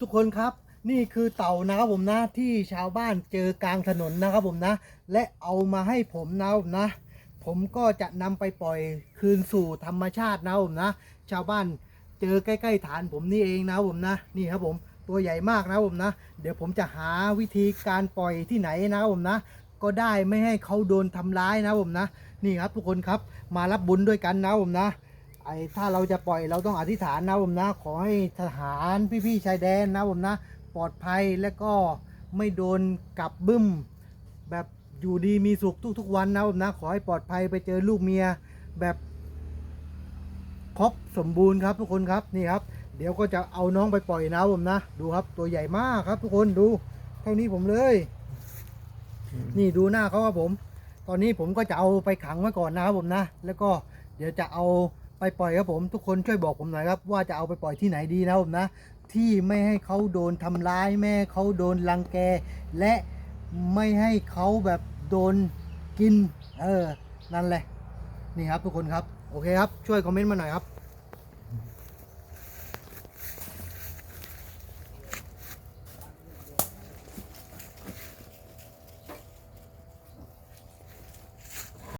ทุกคนครับ นี่คือเต่านะครับผมนะที่ชาวบ้านเจอกลางถนนนะครับผมนะ และเอามาให้ผมนะผมนะ ผมก็จะนำไปปล่อยคืนสู่ธรรมชาตินะผมนะ ชาวบ้านเจอใกล้ๆฐานผมนี่เองนะผมนะนี่ครับผมตัวใหญ่มากนะผมนะ เดี๋ยวผมจะหาวิธีการปล่อยที่ไหนนะครับผมนะ ก็ได้ไม่ให้เขาโดนทำร้ายนะผมนะ นี่ครับทุกคนครับมารับบุญด้วยกันนะผมนะ ไอ้ถ้าเราจะปล่อยเราต้องอธิษฐานนะผมนะ ขอให้ทหารพี่ๆชายแดนนะผมนะ ปลอดภัยและก็ไม่โดนกับบึ้ม แบบอยู่ดีมีสุขทุก ๆ วันนะผมนะ ขอให้ปลอดภัยไปเจอลูกเมียแบบครบสมบูรณ์ครับทุกคนครับนี่ครับ เดี๋ยวก็จะเอาน้องไปปล่อยนะผมนะ ดูครับตัวใหญ่มากครับทุกคนดู เท่านี้ผมเลย นี่ดูหน้าเขาครับผม ตอนนี้ผมก็จะเอาไปขังไว้ก่อนนะครับผมนะ แล้วก็เดี๋ยวจะเอา ไปปล่อยครับผมทุกคนช่วยบอกผมหน่อยครับ ว่าจะเอาไปปล่อยที่ไหนดีนะผมนะ ที่ไม่ให้เขาโดนทำร้ายแม่เขาโดนรังแก และไม่ให้เขาแบบโดนกิน เออ นั่นแหละ นี่ครับทุกคนครับ โอเคครับ ช่วยคอมเมนต์มาหน่อยครับ